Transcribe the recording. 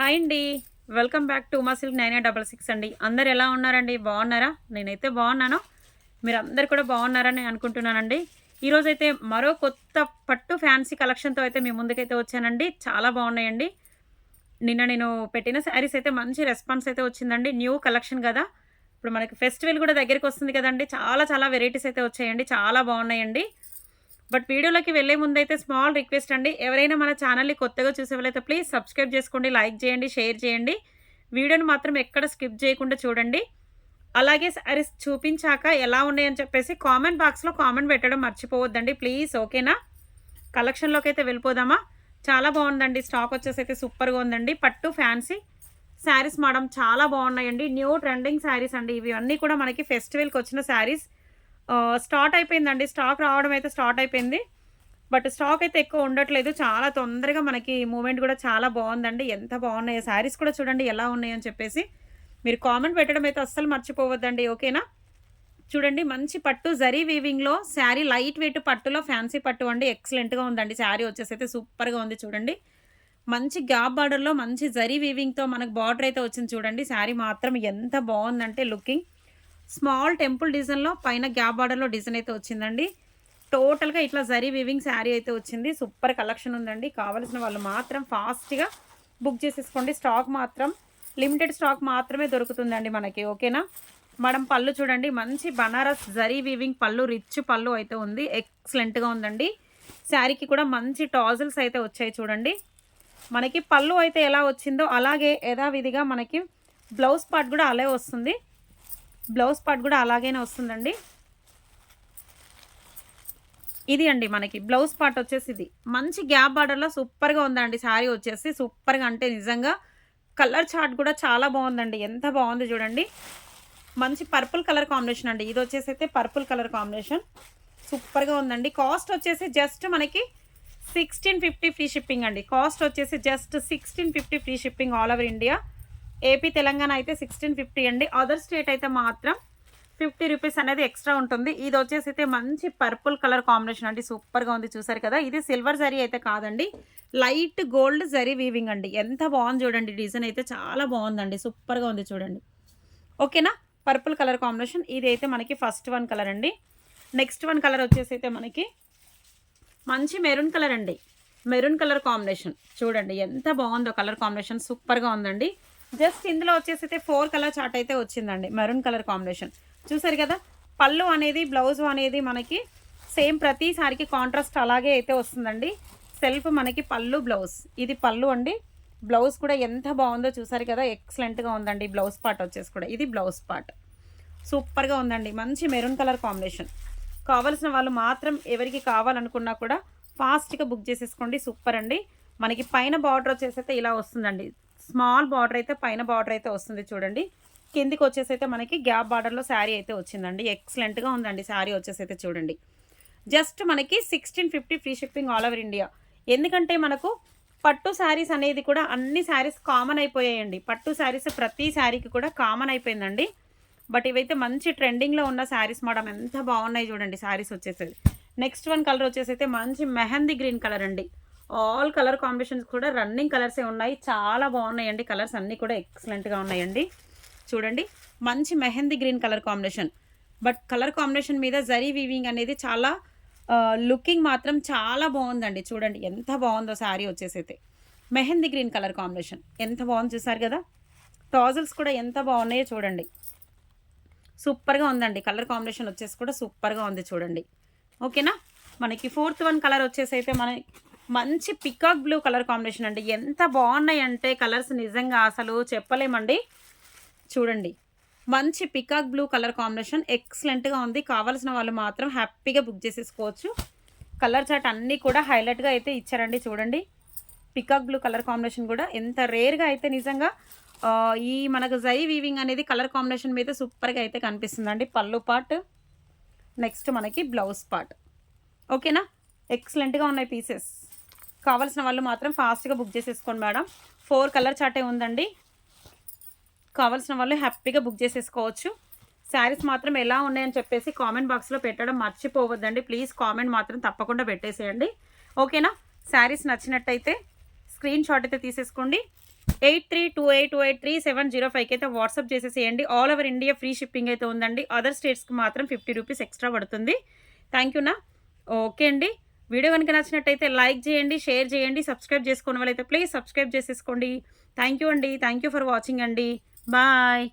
Hi అండి. Welcome back to మా silk nine double six అండి. అందరు ఎలా ఉన్నారండి? బాగున్నారా? నేనైతే బాగున్నాను. మీరు అందరు కూడా బాగున్నారని అనుకుంటున్నానండి. ఈరోజైతే మరో కొత్త పట్టు ఫ్యాన్సీ కలెక్షన్తో అయితే మీ ముందుకైతే వచ్చానండి. చాలా బాగున్నాయండి. నిన్న నేను పెట్టిన శారీస్ అయితే మంచి రెస్పాన్స్ అయితే వచ్చిందండి. న్యూ కలెక్షన్ కదా. ఇప్పుడు మనకి ఫెస్టివల్ కూడా దగ్గరికి వస్తుంది కదండి. చాలా చాలా వెరైటీస్ అయితే వచ్చాయండి. చాలా బాగున్నాయండి. బట్ వీడియోలోకి వెళ్ళే ముందైతే స్మాల్ రిక్వెస్ట్ అండి. ఎవరైనా మన ఛానల్ని కొత్తగా చూసేవాళ్ళైతే ప్లీజ్ సబ్స్క్రైబ్ చేసుకోండి లైక్ చేయండి షేర్ చేయండి. వీడియోని మాత్రం ఎక్కడ స్కిప్ చేయకుండా చూడండి. అలాగే సారీస్ చూపించాక ఎలా ఉన్నాయని చెప్పేసి కామెంట్ బాక్స్లో కామెంట్ పెట్టడం మర్చిపోవద్దండి. ప్లీజ్ ఓకేనా? కలెక్షన్లోకి అయితే వెళ్ళిపోదామా? చాలా బాగుందండి. స్టాక్ వచ్చేసి అయితే సూపర్గా ఉందండి. పట్టు ఫ్యాన్సీ శారీస్ మేడం చాలా బాగున్నాయండి. న్యూ ట్రెండింగ్ శారీస్ అండి. ఇవి అన్నీ కూడా మనకి ఫెస్టివల్కి వచ్చిన శారీస్ స్టార్ట్ అయిపోయిందండి. స్టాక్ రావడం అయితే స్టార్ట్ అయిపోయింది. బట్ స్టాక్ అయితే ఎక్కువ ఉండట్లేదు. చాలా తొందరగా మనకి మూమెంట్ కూడా చాలా బాగుందండి. ఎంత బాగున్నాయో శారీస్ కూడా చూడండి ఎలా ఉన్నాయని చెప్పేసి మీరు కామెంట్ పెట్టడం అయితే అస్సలు మర్చిపోవద్దండి. ఓకేనా? చూడండి మంచి పట్టు జరీ వీవింగ్లో శారీ లైట్ వెయిట్ పట్టులో ఫ్యాన్సీ పట్టు అండి. ఎక్సలెంట్గా ఉందండి. శారీ వచ్చేసి అయితే సూపర్గా ఉంది చూడండి. మంచి గ్యాప్ బార్డర్లో మంచి జరీ వీవింగ్తో మనకు బార్డర్ అయితే వచ్చింది చూడండి. శారీ మాత్రం ఎంత బాగుందంటే లుకింగ్ స్మాల్ టెంపుల్ డిజైన్లో పైన గ్యాప్ బార్డర్లో డిజైన్ అయితే వచ్చిందండి. టోటల్గా ఇట్లా జరీ వీవింగ్ శారీ అయితే వచ్చింది. సూపర్ కలెక్షన్ ఉందండి. కావలసిన వాళ్ళు మాత్రం ఫాస్ట్గా బుక్ చేసేసుకోండి. స్టాక్ మాత్రం లిమిటెడ్ స్టాక్ మాత్రమే దొరుకుతుందండి మనకి. ఓకేనా? మేడం పళ్ళు చూడండి. మంచి బనారస్ జరీ వీవింగ్ పళ్ళు రిచ్ పళ్ళు అయితే ఉంది. ఎక్సలెంట్గా ఉందండి. శారీకి కూడా మంచి టాజిల్స్ అయితే వచ్చాయి చూడండి. మనకి పళ్ళు అయితే ఎలా వచ్చిందో అలాగే యథావిధిగా మనకి బ్లౌజ్ పార్ట్ కూడా అలాగే వస్తుంది. బ్లౌజ్ పార్ట్ కూడా అలాగైనా వస్తుందండి. ఇది అండి మనకి బ్లౌజ్ పార్ట్ వచ్చేసి ఇది. మంచి గ్యాప్ బార్డర్లో సూపర్గా ఉందండి శారీ వచ్చేసి. సూపర్గా అంటే నిజంగా కలర్ చార్ట్ కూడా చాలా బాగుందండి. ఎంత బాగుంది చూడండి. మంచి పర్పుల్ కలర్ కాంబినేషన్ అండి. ఇది వచ్చేసి అయితే పర్పుల్ కలర్ కాంబినేషన్. సూపర్గా ఉందండి. కాస్ట్ వచ్చేసి జస్ట్ మనకి సిక్స్టీన్ ఫిఫ్టీ ఫ్రీ షిప్పింగ్ అండి. కాస్ట్ వచ్చేసి just sixteen fifty free shipping all over India AP Telangana అయితే సిక్స్టీన్ ఫిఫ్టీ అండి. అదర్ స్టేట్ అయితే మాత్రం ఫిఫ్టీ రూపీస్ అనేది ఎక్స్ట్రా ఉంటుంది. ఇది వచ్చేసి అయితే మంచి పర్పుల్ కలర్ కాంబినేషన్ అండి. సూపర్గా ఉంది. చూసారు కదా? ఇది సిల్వర్ జరీ అయితే కాదండి. లైట్ గోల్డ్ జరీ వీవింగ్ అండి. ఎంత బాగుంది చూడండి. డిజైన్ అయితే చాలా బాగుందండి. సూపర్గా ఉంది చూడండి. ఓకేనా పర్పుల్ కలర్ కాంబినేషన్ ఇది అయితే మనకి ఫస్ట్ వన్ కలర్ అండి. నెక్స్ట్ వన్ కలర్ వచ్చేసి అయితే మనకి మంచి మెరూన్ కలర్ అండి. మెరూన్ కలర్ కాంబినేషన్ చూడండి. ఎంత బాగుందో కలర్ కాంబినేషన్ సూపర్గా ఉందండి. జస్ట్ ఇందులో వచ్చేసి అయితే ఫోర్ కలర్ చార్ట్ అయితే వచ్చిందండి. Maroon colour combination. చూసారు కదా? పళ్ళు అనేది బ్లౌజ్ అనేది మనకి సేమ్ ప్రతిసారికి కాంట్రాస్ట్ అలాగే అయితే వస్తుందండి. సెల్ఫ్ మనకి పళ్ళు బ్లౌజ్. ఇది పళ్ళు అండి. బ్లౌజ్ కూడా ఎంత బాగుందో చూసారు కదా? ఎక్సలెంట్గా ఉందండి బ్లౌజ్ పార్ట్ వచ్చేసి కూడా. ఇది బ్లౌజ్ పార్ట్. సూపర్గా ఉందండి. మంచి మెరూన్ కలర్ కాంబినేషన్. కావలసిన వాళ్ళు మాత్రం ఎవరికి కావాలనుకున్నా కూడా ఫాస్ట్గా బుక్ చేసేసుకోండి. సూపర్ అండి. మనకి పైన బార్డర్ వచ్చేసి అయితే ఇలా వస్తుందండి. స్మాల్ బార్డర్ అయితే పైన బార్డర్ అయితే వస్తుంది చూడండి. కిందికి వచ్చేసి అయితే మనకి గ్యాప్ బార్డర్లో శారీ అయితే వచ్చిందండి. ఎక్సలెంట్గా ఉందండి శారీ వచ్చేసి అయితే చూడండి. జస్ట్ మనకి sixteen fifty free shipping all over India ఎందుకంటే మనకు పట్టు శారీస్ అనేది కూడా అన్ని శారీస్ కామన్ అయిపోయాయండి. పట్టు శారీస్ ప్రతి శారీకి కూడా కామన్ అయిపోయిందండి. బట్ ఇవైతే మంచి ట్రెండింగ్లో ఉన్న శారీస్ మేడం ఎంత బాగున్నాయి చూడండి శారీస్ వచ్చేసేది. నెక్స్ట్ వన్ కలర్ వచ్చేసి అయితే మంచి మెహందీ గ్రీన్ కలర్ అండి. ఆల్ కలర్ కాంబినేషన్స్ కూడా రన్నింగ్ కలర్సే ఉన్నాయి. చాలా బాగున్నాయండి. కలర్స్ అన్నీ కూడా ఎక్సలెంట్గా ఉన్నాయండి. చూడండి మంచి mehndi green colour combination. But colour combination మీద జరీ వీవింగ్ అనేది చాలా లుకింగ్ మాత్రం చాలా బాగుందండి. చూడండి ఎంత బాగుందో శారీ వచ్చేసి అయితే మెహందీ గ్రీన్ కలర్ కాంబినేషన్. ఎంత బాగుంది చూసారు కదా? టాజల్స్ కూడా ఎంత బాగున్నాయో చూడండి. సూపర్గా ఉందండి. కలర్ కాంబినేషన్ వచ్చేసి కూడా సూపర్గా ఉంది చూడండి. ఓకేనా? మనకి ఫోర్త్ వన్ కలర్ వచ్చేసి అయితే మన మంచి పికాక్ బ్లూ కలర్ కాంబినేషన్ అండి. ఎంత బాగున్నాయి అంటే కలర్స్ నిజంగా అసలు చెప్పలేమండి. చూడండి. మంచి పికాక్ బ్లూ కలర్ కాంబినేషన్ ఎక్సలెంట్గా ఉంది. కావాల్సిన వాళ్ళు మాత్రం హ్యాపీగా బుక్ చేసేసుకోవచ్చు. కలర్ చాట్ అన్నీ కూడా హైలైట్గా అయితే ఇచ్చారండి. చూడండి. పికాక్ బ్లూ కలర్ కాంబినేషన్ కూడా ఎంత రేర్గా అయితే నిజంగా ఈ మనకు జై వీవింగ్ అనేది కలర్ కాంబినేషన్ మీద సూపర్గా అయితే కనిపిస్తుందండి. పళ్ళు పార్ట్ నెక్స్ట్ మనకి బ్లౌజ్ పార్ట్ ఓకేనా ఎక్సలెంట్గా ఉన్నాయి పీసెస్ కావాల్సిన వాళ్ళు మాత్రం ఫాస్ట్గా బుక్ చేసేసుకోండి మేడం. ఫోర్ కలర్ చాటే ఉందండి. కావాల్సిన వాళ్ళు హ్యాపీగా బుక్ చేసేసుకోవచ్చు. శారీస్ మాత్రం ఎలా ఉన్నాయని చెప్పేసి కామెంట్ బాక్స్లో పెట్టడం మర్చిపోవద్దండి. ప్లీజ్ కామెంట్ మాత్రం తప్పకుండా పెట్టేసేయండి. ఓకేనా? శారీస్ నచ్చినట్టయితే స్క్రీన్ షాట్ అయితే తీసేసుకోండి. Eight three two eight two eight three seven zero ఫైవ్కి అయితే వాట్సాప్ చేసేసేయండి. All over India free shipping అయితే ఉందండి. అదర్ స్టేట్స్కి మాత్రం ఫిఫ్టీ రూపీస్ ఎక్స్ట్రా పడుతుంది. థ్యాంక్ యూనా ఓకే అండి. వీడియో కనుక నచ్చినట్టయితే లైక్ చేయండి షేర్ చేయండి సబ్స్క్రైబ్ చేసుకోని వాళ్ళైతే ప్లీజ్ సబ్స్క్రైబ్ చేసేసుకోండి. థ్యాంక్ యూ అండి. థ్యాంక్ యూ ఫర్ వాచింగ్ అండి. బాయ్